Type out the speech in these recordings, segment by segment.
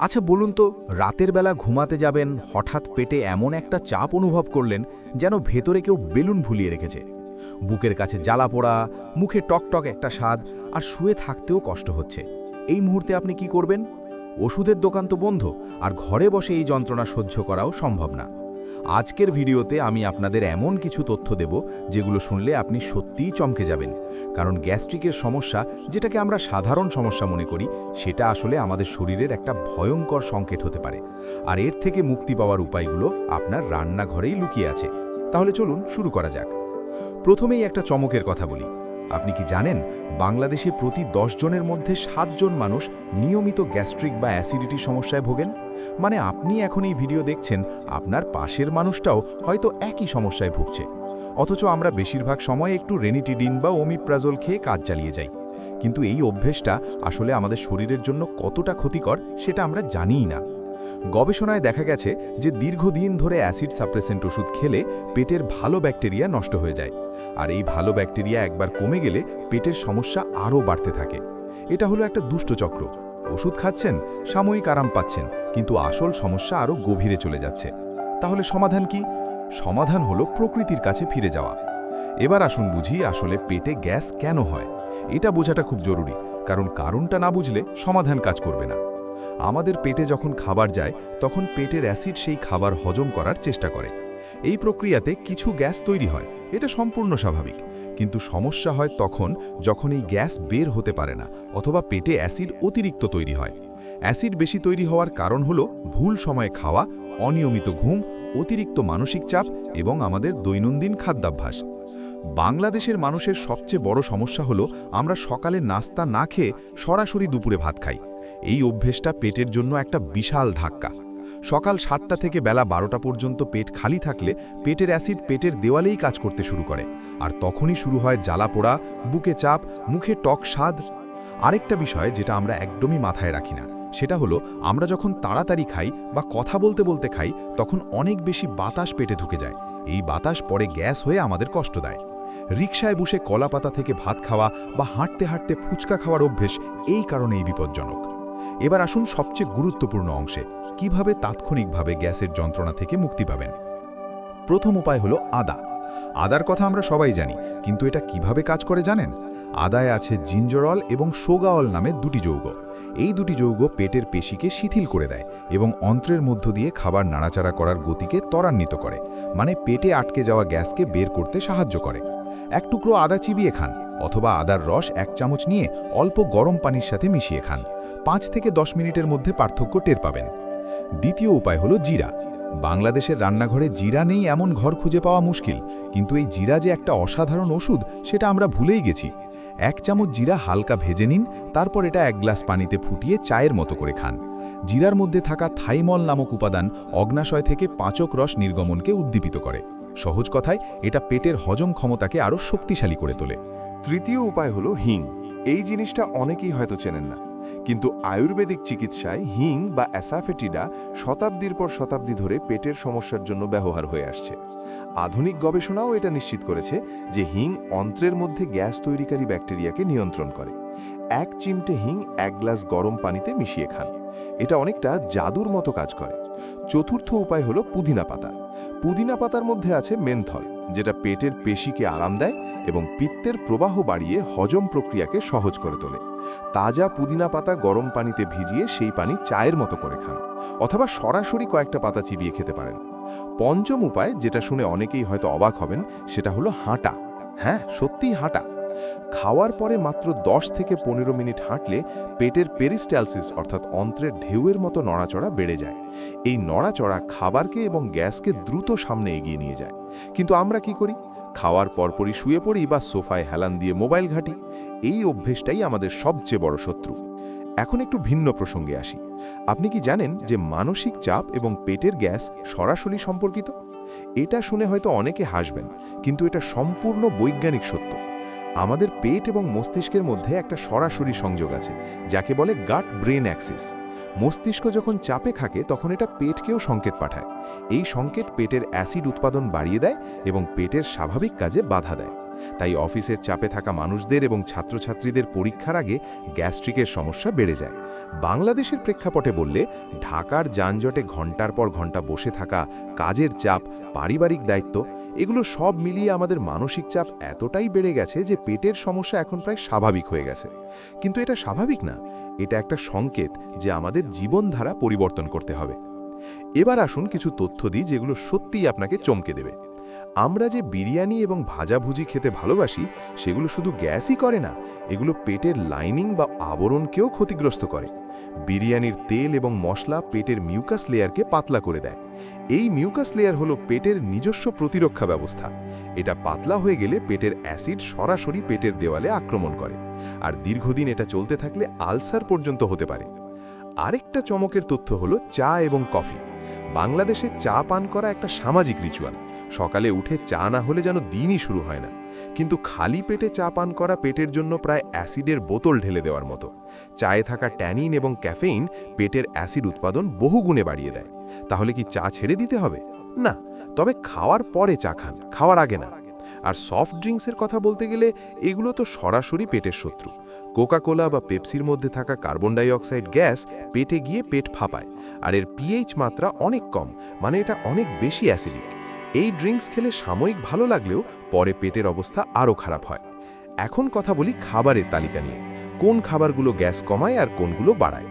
আচ্ছা বলুন তো, রাতের বেলা ঘুমাতে যাবেন, হঠাৎ পেটে এমন একটা চাপ অনুভব করলেন যেন ভেতরে কেউ বেলুন ভুলিয়ে রেখেছে। বুকের কাছে জ্বালা পোড়া, মুখে টকটক একটা স্বাদ, আর শুয়ে থাকতেও কষ্ট হচ্ছে। এই মুহূর্তে আপনি কি করবেন? ওষুধের দোকান তো বন্ধ, আর ঘরে বসে এই যন্ত্রণা সহ্য করাও সম্ভব না। আজকের ভিডিওতে আমি আপনাদের এমন কিছু তথ্য দেব, যেগুলো শুনলে আপনি সত্যিই চমকে যাবেন। কারণ গ্যাস্ট্রিকের সমস্যা, যেটাকে আমরা সাধারণ সমস্যা মনে করি, সেটা আসলে আমাদের শরীরের একটা ভয়ঙ্কর সংকেত হতে পারে। আর এর থেকে মুক্তি পাওয়ার উপায়গুলো আপনার রান্নাঘরেই লুকিয়ে আছে। তাহলে চলুন শুরু করা যাক। প্রথমেই একটা চমকের কথা বলি। আপনি কি জানেন, বাংলাদেশে প্রতি দশ জনের মধ্যে সাতজন মানুষ নিয়মিত গ্যাস্ট্রিক বা অ্যাসিডিটি সমস্যায় ভোগেন? মানে আপনি এখন এই ভিডিও দেখছেন, আপনার পাশের মানুষটাও হয়তো একই সমস্যায় ভুগছে। অথচ আমরা বেশিরভাগ সময় একটু রেনিটিডিন বা ওমিপ্রাজল খেয়ে কাজ চালিয়ে যাই। কিন্তু এই অভ্যেসটা আসলে আমাদের শরীরের জন্য কতটা ক্ষতিকর সেটা আমরা জানিই না। গবেষণায় দেখা গেছে যে দীর্ঘদিন ধরে অ্যাসিড সাপ্রেসেন্ট ওষুধ খেলে পেটের ভালো ব্যাকটেরিয়া নষ্ট হয়ে যায়। আর এই ভালো ব্যাকটেরিয়া একবার কমে গেলে পেটের সমস্যা আরও বাড়তে থাকে। এটা হলো একটা দুষ্ট চক্র। ওষুধ খাচ্ছেন, সাময়িক আরাম পাচ্ছেন, কিন্তু আসল সমস্যা আরও গভীরে চলে যাচ্ছে। তাহলে সমাধান কি? সমাধান হলো প্রকৃতির কাছে ফিরে যাওয়া। এবার আসুন বুঝি আসলে পেটে গ্যাস কেন হয়? এটা বোঝাটা খুব জরুরি, কারণ কারণটা না বুঝলে সমাধান কাজ করবে না। আমাদের পেটে যখন খাবার যায়, তখন পেটের অ্যাসিড সেই খাবার হজম করার চেষ্টা করে। এই প্রক্রিয়াতে কিছু গ্যাস তৈরি হয়, এটা সম্পূর্ণ স্বাভাবিক। কিন্তু সমস্যা হয় তখন যখন এই গ্যাস বের হতে পারে না, অথবা পেটে অ্যাসিড অতিরিক্ত তৈরি হয়। অ্যাসিড বেশি তৈরি হওয়ার কারণ হলো ভুল সময়ে খাওয়া, অনিয়মিত ঘুম অতিরিক্ত মানসিক চাপ এবং আমাদের দৈনন্দিন খাদ্যাভ্যাস। বাংলাদেশের মানুষের সবচেয়ে বড় সমস্যা হলো, আমরা সকালে নাস্তা না খেয়ে সরাসরি দুপুরে ভাত খাই। এই অভ্যেসটা পেটের জন্য একটা বিশাল ধাক্কা। সকাল সাতটা থেকে বেলা বারোটা পর্যন্ত পেট খালি থাকলে পেটের অ্যাসিড পেটের দেওয়ালেই কাজ করতে শুরু করে। আর তখনই শুরু হয় জ্বালা পোড়া, বুকে চাপ, মুখে টক স্বাদ। আরেকটা বিষয় যেটা আমরা একদমই মাথায় রাখি না সেটা হলো, আমরা যখন তাড়াতাড়ি খাই বা কথা বলতে বলতে খাই, তখন অনেক বেশি বাতাস পেটে ঢুকে যায়। এই বাতাস পরে গ্যাস হয়ে আমাদের কষ্ট দেয়। রিকশায় বসে কলাপাতা থেকে ভাত খাওয়া বা হাঁটতে হাঁটতে ফুচকা খাওয়ার অভ্যেস এই কারণেই বিপজ্জনক। এবার আসুন সবচেয়ে গুরুত্বপূর্ণ অংশে, কীভাবে তাৎক্ষণিকভাবে গ্যাসের যন্ত্রণা থেকে মুক্তি পাবেন? প্রথম উপায় হলো আদা। আদার কথা আমরা সবাই জানি, কিন্তু এটা কীভাবে কাজ করে জানেন? আদায় আছে জিঞ্জরল এবং সোগাঅল নামে দুটি যৌগ। এই দুটি যৌগ পেটের পেশিকে শিথিল করে দেয় এবং অন্ত্রের মধ্য দিয়ে খাবার নাড়াচাড়া করার গতিকে ত্বরান্বিত করে মানে পেটে আটকে যাওয়া গ্যাসকে বের করতে সাহায্য করে। এক টুকরো আদা চিবিয়ে খান অথবা আদার রস এক চামচ নিয়ে অল্প গরম পানির সাথে মিশিয়ে খান। পাঁচ থেকে দশ মিনিটের মধ্যে পার্থক্য টের পাবেন। দ্বিতীয় উপায় হলো জিরা। বাংলাদেশের রান্নাঘরে জিরা নেই এমন ঘর খুঁজে পাওয়া মুশকিল, কিন্তু এই জিরা যে একটা অসাধারণ ওষুধ, সেটা আমরা ভুলেই গেছি। এক চামচ জিরা হালকা ভেজে নিন, তারপর এটা এক গ্লাস পানিতে ফুটিয়ে চায়ের মতো করে খান। জিরার মধ্যে থাকা থাইমল নামক উপাদান অগ্নাশয় থেকে পাচক রস নির্গমনকে উদ্দীপিত করে। সহজ কথায়, এটা পেটের হজম ক্ষমতাকে আরও শক্তিশালী করে তোলে। তৃতীয় উপায় হলো হিং। এই জিনিসটা অনেকেই হয়তো চেনেন না। কিন্তু আয়ুর্বেদিক চিকিৎসায় হিং বা অ্যাসাফেটিডা শতাব্দীর পর শতাব্দী ধরে পেটের সমস্যার জন্য ব্যবহার হয়ে আসছে। আধুনিক গবেষণাও এটা নিশ্চিত করেছে যে হিং অন্ত্রের মধ্যে গ্যাস তৈরিকারী ব্যাকটেরিয়াকে নিয়ন্ত্রণ করে। এক চিমটে হিং এক গ্লাস গরম পানিতে মিশিয়ে খান। এটা অনেকটা জাদুর মতো কাজ করে। চতুর্থ উপায় হলো পুদিনা পাতা। পুদিনা পাতার মধ্যে আছে মেনথল, যেটা পেটের পেশিকে আরাম দেয় এবং পিত্তের প্রবাহ বাড়িয়ে হজম প্রক্রিয়াকে সহজ করে তোলে। তাজা পুদিনা পাতা গরম পানিতে ভিজিয়ে সেই পানি চায়ের মতো করে খান, অথবা সরাসরি কয়েকটা পাতা চিবিয়ে খেতে পারেন। পঞ্চম উপায় যেটা শুনে অনেকেই হয়তো অবাক হবেন, সেটা হলো হাঁটা। হ্যাঁ সত্যিই হাঁটা। খাওয়ার পরে মাত্র 10 থেকে পনেরো মিনিট হাঁটলে পেটের পেরিস্ট্যালসিস অর্থাৎ অন্ত্রের ঢেউয়ের মতো নড়াচড়া বেড়ে যায়। এই নড়াচড়া খাবারকে এবং গ্যাসকে দ্রুত সামনে এগিয়ে নিয়ে যায়। কিন্তু আমরা কি করি? খাওয়ার পরপরই শুয়ে পড়ি বা সোফায় হেলান দিয়ে মোবাইল ঘাঁটি। এই অভ্যেসটাই আমাদের সবচেয়ে বড় শত্রু। এখন একটু ভিন্ন প্রসঙ্গে আসি। আপনি কি জানেন যে মানসিক চাপ এবং পেটের গ্যাস সরাসরি সম্পর্কিত? এটা শুনে হয়তো অনেকে হাসবেন, কিন্তু এটা সম্পূর্ণ বৈজ্ঞানিক সত্য। আমাদের পেট এবং মস্তিষ্কের মধ্যে একটা সরাসরি সংযোগ আছে, যাকে বলে গাট ব্রেন অ্যাক্সিস মস্তিষ্ক যখন চাপে থাকে, তখন এটা পেটকেও সংকেত পাঠায়। এই সংকেত পেটের অ্যাসিড উৎপাদন বাড়িয়ে দেয় এবং পেটের স্বাভাবিক কাজে বাধা দেয়। তাই অফিসের চাপে থাকা মানুষদের এবং ছাত্রছাত্রীদের পরীক্ষার আগে গ্যাস্ট্রিকের সমস্যা বেড়ে যায়। বাংলাদেশের প্রেক্ষাপটে বললে, ঢাকার যানজটে ঘণ্টার পর ঘণ্টা বসে থাকা, কাজের চাপ, পারিবারিক দায়িত্ব, এগুলো সব মিলিয়ে আমাদের মানসিক চাপ এতটাই বেড়ে গেছে যে পেটের সমস্যা এখন প্রায় স্বাভাবিক হয়ে গেছে। কিন্তু এটা স্বাভাবিক না, এটা একটা সংকেত যে আমাদের জীবনধারা পরিবর্তন করতে হবে। এবার আসুন কিছু তথ্য দিই যেগুলো সত্যিই আপনাকে চমকে দেবে। আমরা যে বিরিয়ানি এবং ভাজাভুজি খেতে ভালোবাসি, সেগুলো শুধু গ্যাসই করে না, এগুলো পেটের লাইনিং বা আবরণকেও ক্ষতিগ্রস্ত করে। বিরিয়ানির তেল এবং মশলা পেটের মিউকাস লেয়ারকে পাতলা করে দেয়। এই মিউকাস লেয়ার হলো পেটের নিজস্ব প্রতিরক্ষা ব্যবস্থা। এটা পাতলা হয়ে গেলে পেটের অ্যাসিড সরাসরি পেটের দেওয়ালে আক্রমণ করে। আর দীর্ঘদিন এটা চলতে থাকলে আলসার পর্যন্ত হতে পারে। আরেকটা চমকের তথ্য হলো চা এবং কফি। বাংলাদেশে চা পান করা একটা সামাজিক রিচুয়াল সকালে উঠে চা না হলে যেন দিনই শুরু হয় না। কিন্তু খালি পেটে চা পান করা পেটের জন্য প্রায় অ্যাসিডের বোতল ঢেলে দেওয়ার মতো। চায়ে থাকা ট্যানিন এবং ক্যাফেইন পেটের অ্যাসিড উৎপাদন বহুগুণে বাড়িয়ে দেয়। তাহলে কি চা ছেড়ে দিতে হবে? না, তবে খাওয়ার পরে চা খান, খাওয়ার আগে না। আর সফট ড্রিঙ্কসের কথা বলতে গেলে এগুলো তো সরাসরি পেটের শত্রু। কোকাকোলা বা পেপসির মধ্যে থাকা কার্বন ডাই অক্সাইড গ্যাস পেটে গিয়ে পেট ফাঁপায়। আর এর পিএইচ মাত্রা অনেক কম মানে এটা অনেক বেশি অ্যাসিডিক। এই ড্রিঙ্কস খেলে সাময়িক ভালো লাগলেও পরে পেটের অবস্থা আরও খারাপ হয়। এখন কথা বলি খাবারের তালিকা নিয়ে। কোন খাবারগুলো গ্যাস কমায় আর কোনগুলো বাড়ায়?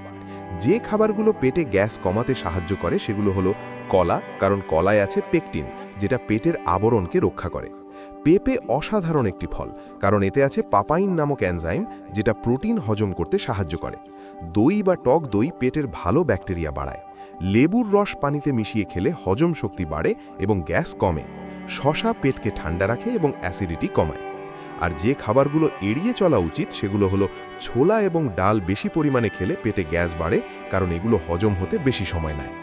যে খাবারগুলো পেটে গ্যাস কমাতে সাহায্য করে সেগুলো হলো কলা, কারণ কলায় আছে পেকটিন, যেটা পেটের আবরণকে রক্ষা করে। পেঁপে অসাধারণ একটি ফল, কারণ এতে আছে পাপাইন নামক এনজাইম, যেটা প্রোটিন হজম করতে সাহায্য করে। দই বা টক দই পেটের ভালো ব্যাকটেরিয়া বাড়ায়। লেবুর রস পানিতে মিশিয়ে খেলে হজম শক্তি বাড়ে এবং গ্যাস কমে। শশা পেটকে ঠান্ডা রাখে এবং অ্যাসিডিটি কমায়। আর যে খাবারগুলো এড়িয়ে চলা উচিত সেগুলো হলো ছোলা এবং ডাল বেশি পরিমাণে খেলে পেটে গ্যাস বাড়ে, কারণ এগুলো হজম হতে বেশি সময় নেয়।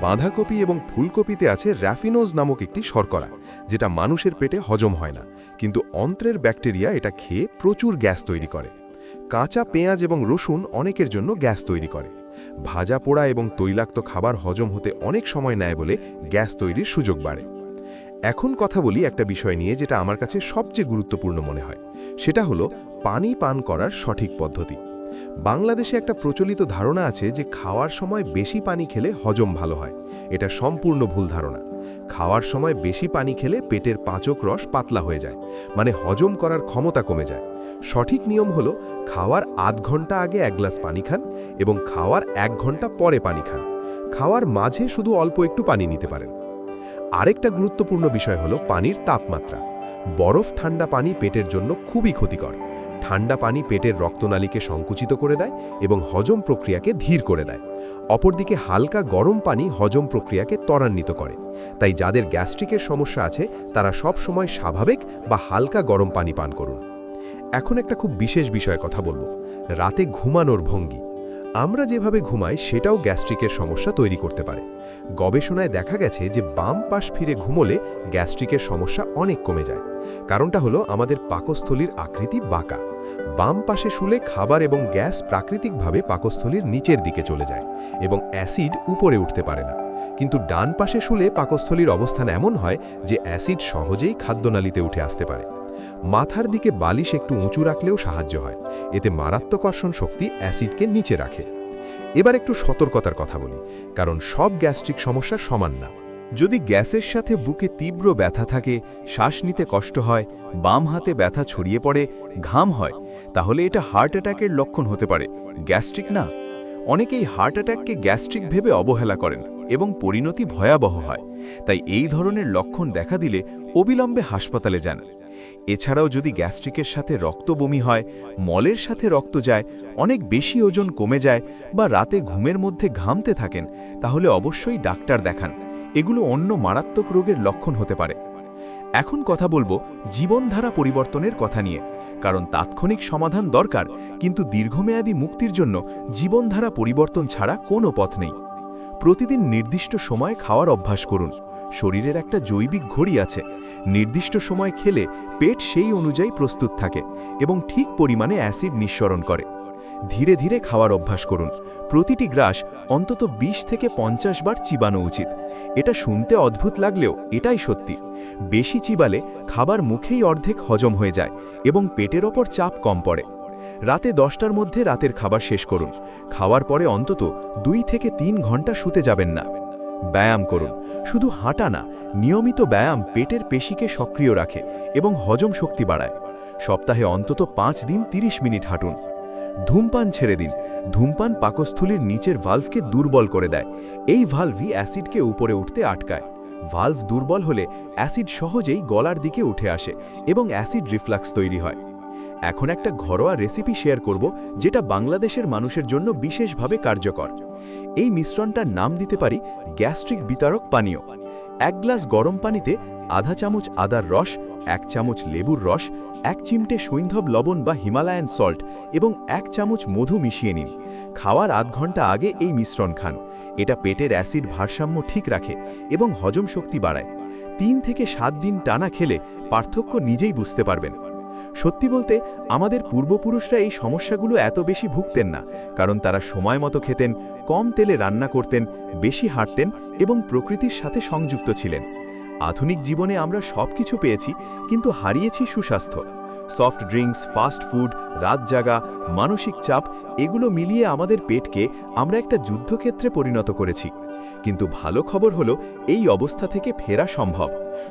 বাঁধাকপি এবং ফুলকপিতে আছে র্যাফিনোজ নামক একটি শর্করা, যেটা মানুষের পেটে হজম হয় না, কিন্তু অন্ত্রের ব্যাকটেরিয়া এটা খেয়ে প্রচুর গ্যাস তৈরি করে। কাঁচা পেঁয়াজ এবং রসুন অনেকের জন্য গ্যাস তৈরি করে। ভাজা পোড়া এবং তৈলাক্ত খাবার হজম হতে অনেক সময় নেয় বলে গ্যাস তৈরির সুযোগ বাড়ে। এখন কথা বলি একটা বিষয় নিয়ে যেটা আমার কাছে সবচেয়ে গুরুত্বপূর্ণ মনে হয়। সেটা হলো পানি পান করার সঠিক পদ্ধতি। বাংলাদেশে একটা প্রচলিত ধারণা আছে যে খাওয়ার সময় বেশি পানি খেলে হজম ভালো হয়। এটা সম্পূর্ণ ভুল ধারণা। খাওয়ার সময় বেশি পানি খেলে পেটের পাচক রস পাতলা হয়ে যায়। মানে হজম করার ক্ষমতা কমে যায়। সঠিক নিয়ম হলো খাওয়ার আধ ঘণ্টা আগে এক গ্লাস পানি খান এবং খাওয়ার এক ঘণ্টা পরে পানি খান। খাওয়ার মাঝে শুধু অল্প একটু পানি নিতে পারেন। আরেকটা গুরুত্বপূর্ণ বিষয় হলো পানির তাপমাত্রা। বরফ ঠান্ডা পানি পেটের জন্য খুবই ক্ষতিকর। ঠান্ডা পানি পেটের রক্তনালীকে সংকুচিত করে দেয় এবং হজম প্রক্রিয়াকে ধীর করে দেয়। অপরদিকে হালকা গরম পানি হজম প্রক্রিয়াকে ত্বরান্বিত করে। তাই যাদের গ্যাস্ট্রিকের সমস্যা আছে, তারা সব সময় স্বাভাবিক বা হালকা গরম পানি পান করুন। এখন একটা খুব বিশেষ বিষয়ে কথা বলব। রাতে ঘুমানোর ভঙ্গি। আমরা যেভাবে ঘুমাই, সেটাও গ্যাস্ট্রিকের সমস্যা তৈরি করতে পারে। গবেষণায় দেখা গেছে যে বাম পাশ ফিরে ঘুমোলে গ্যাস্ট্রিকের সমস্যা অনেক কমে যায়। কারণটা হলো আমাদের পাকস্থলীর আকৃতি বাঁকা। বাম পাশে শুলে খাবার এবং গ্যাস প্রাকৃতিকভাবে পাকস্থলীর নিচের দিকে চলে যায় এবং অ্যাসিড উপরে উঠতে পারে না। কিন্তু ডান পাশে শুলে পাকস্থলীর অবস্থান এমন হয় যে অ্যাসিড সহজেই খাদ্যনালীতে উঠে আসতে পারে। মাথার দিকে বালিশ একটু উঁচু রাখলেও সাহায্য হয়। এতে মারাত্মকর্ষণ শক্তি অ্যাসিডকে নিচে রাখে। এবার একটু সতর্কতার কথা বলি, কারণ সব গ্যাস্ট্রিক সমস্যা সমান না। যদি গ্যাসের সাথে বুকে তীব্র ব্যথা থাকে, শ্বাস নিতে কষ্ট হয়, বাম হাতে ব্যথা ছড়িয়ে পড়ে, ঘাম হয়, তাহলে এটা হার্ট অ্যাটাকের লক্ষণ হতে পারে। গ্যাস্ট্রিক না। অনেকেই হার্ট অ্যাটাককে গ্যাস্ট্রিক ভেবে অবহেলা করেন এবং পরিণতি ভয়াবহ হয়। তাই এই ধরনের লক্ষণ দেখা দিলে অবিলম্বে হাসপাতালে যান। এছাড়াও যদি গ্যাস্ট্রিকের সাথে রক্ত বমি হয়, মলের সাথে রক্ত যায়, অনেক বেশি ওজন কমে যায় বা রাতে ঘুমের মধ্যে ঘামতে থাকেন, তাহলে অবশ্যই ডাক্তার দেখান। এগুলো অন্য মারাত্মক রোগের লক্ষণ হতে পারে। এখন কথা বলব জীবনধারা পরিবর্তনের কথা নিয়ে, কারণ তাৎক্ষণিক সমাধান দরকার, কিন্তু দীর্ঘমেয়াদী মুক্তির জন্য জীবনধারা পরিবর্তন ছাড়া কোনো পথ নেই। প্রতিদিন নির্দিষ্ট সময় খাওয়ার অভ্যাস করুন। শরীরের একটা জৈবিক ঘড়ি আছে। নির্দিষ্ট সময় খেলে পেট সেই অনুযায়ী প্রস্তুত থাকে এবং ঠিক পরিমাণে অ্যাসিড নিঃসরণ করে। ধীরে ধীরে খাওয়ার অভ্যাস করুন। প্রতিটি গ্রাস অন্তত ২০ থেকে পঞ্চাশ বার চিবানো উচিত। এটা শুনতে অদ্ভুত লাগলেও এটাই সত্যি। বেশি চিবালে খাবার মুখেই অর্ধেক হজম হয়ে যায় এবং পেটের ওপর চাপ কম পড়ে। রাতে দশটার মধ্যে রাতের খাবার শেষ করুন। খাওয়ার পরে অন্তত দুই থেকে তিন ঘণ্টা শুতে যাবেন না। ব্যায়াম করুন। শুধু হাঁটা না, নিয়মিত ব্যায়াম পেটের পেশিকে সক্রিয় রাখে এবং হজম শক্তি বাড়ায়। সপ্তাহে অন্তত পাঁচ দিন ৩০ মিনিট হাঁটুন। ধূমপান ছেড়ে দিন। ধূমপান পাকস্থলীর নিচের ভাল্ভকে দুর্বল করে দেয়। এই ভাল্ভই অ্যাসিডকে উপরে উঠতে আটকায়। ভাল্ভ দুর্বল হলে অ্যাসিড সহজেই গলার দিকে উঠে আসে এবং অ্যাসিড রিফ্লাক্স তৈরি হয়। এখন একটা ঘরোয়া রেসিপি শেয়ার করব, যেটা বাংলাদেশের মানুষের জন্য বিশেষভাবে কার্যকর। এই মিশ্রণটার নাম দিতে পারি গ্যাস্ট্রিক বিতারক পানীয়। এক গ্লাস গরম পানিতে আধা চামচ আদার রস, এক চামচ লেবুর রস, এক চিমটে সৈন্ধব লবণ বা হিমালয়ান সল্ট এবং এক চামচ মধু মিশিয়ে নিন। খাওয়ার আধ ঘণ্টা আগে এই মিশ্রণ খান। এটা পেটের অ্যাসিড ভারসাম্য ঠিক রাখে এবং হজম শক্তি বাড়ায়। তিন থেকে সাত দিন টানা খেলে পার্থক্য নিজেই বুঝতে পারবেন। সত্যি বলতে, আমাদের পূর্বপুরুষরা এই সমস্যাগুলো এত বেশি ভুগতেন না, কারণ তারা সময় মতো খেতেন, কম তেলে রান্না করতেন, বেশি হাঁটতেন এবং প্রকৃতির সাথে সংযুক্ত ছিলেন। আধুনিক জীবনে আমরা সব কিছু পেয়েছি, কিন্তু হারিয়েছি সুস্বাস্থ্য। সফট ড্রিঙ্কস, ফাস্ট ফুড, রাত জাগা, মানসিক চাপ, এগুলো মিলিয়ে আমাদের পেটকে আমরা একটা যুদ্ধক্ষেত্রে পরিণত করেছি। কিন্তু ভালো খবর হলো, এই অবস্থা থেকে ফেরা সম্ভব।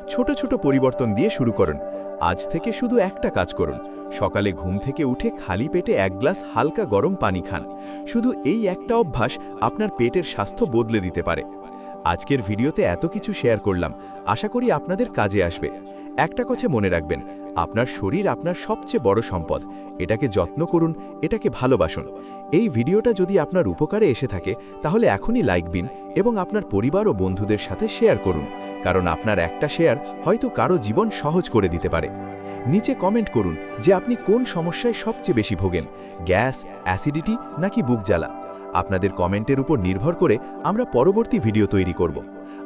ছোট ছোট পরিবর্তন দিয়ে শুরু করুন আজ থেকে শুধু একটা কাজ করুন। সকালে ঘুম থেকে উঠে খালি পেটে এক গ্লাস হালকা গরম পানি খান। শুধু এই একটা অভ্যাস আপনার পেটের স্বাস্থ্য বদলে দিতে পারে। আজকের ভিডিওতে এত কিছু শেয়ার করলাম। আশা করি আপনাদের কাজে আসবে। একটা কথা মনে রাখবেন, আপনার শরীর আপনার সবচেয়ে বড় সম্পদ। এটাকে যত্ন করুন, এটাকে ভালোবাসুন। এই ভিডিওটা যদি আপনার উপকারে এসে থাকে, তাহলে এখনই লাইক দিন এবং আপনার পরিবার ও বন্ধুদের সাথে শেয়ার করুন। কারণ আপনার একটা শেয়ার হয়তো কারও জীবন সহজ করে দিতে পারে। নিচে কমেন্ট করুন যে আপনি কোন সমস্যায় সবচেয়ে বেশি ভোগেন, গ্যাস, অ্যাসিডিটি নাকি বুক জ্বালা। আপনাদের কমেন্টের উপর নির্ভর করে আমরা পরবর্তী ভিডিও তৈরি করব।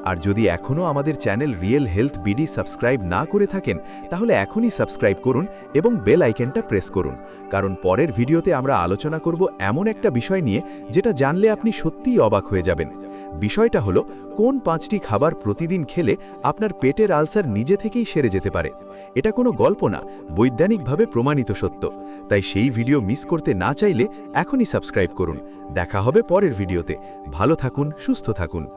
আর যদি এখনও আমাদের channel real health BD subscribe না করে থাকেন, তাহলে এখনই সাবস্ক্রাইব করুন এবং বেল আইকনটা প্রেস করুন। কারণ পরের ভিডিওতে আমরা আলোচনা করব এমন একটা বিষয় নিয়ে যেটা জানলে আপনি সত্যিই অবাক হয়ে যাবেন। বিষয়টা হলো, কোন পাঁচটি খাবার প্রতিদিন খেলে আপনার পেটের আলসার নিজে থেকেই সেরে যেতে পারে? এটা কোনো গল্প না, বৈজ্ঞানিকভাবে প্রমাণিত সত্য। তাই সেই ভিডিও মিস করতে না চাইলে এখনই সাবস্ক্রাইব করুন। দেখা হবে পরের ভিডিওতে। ভালো থাকুন, সুস্থ থাকুন।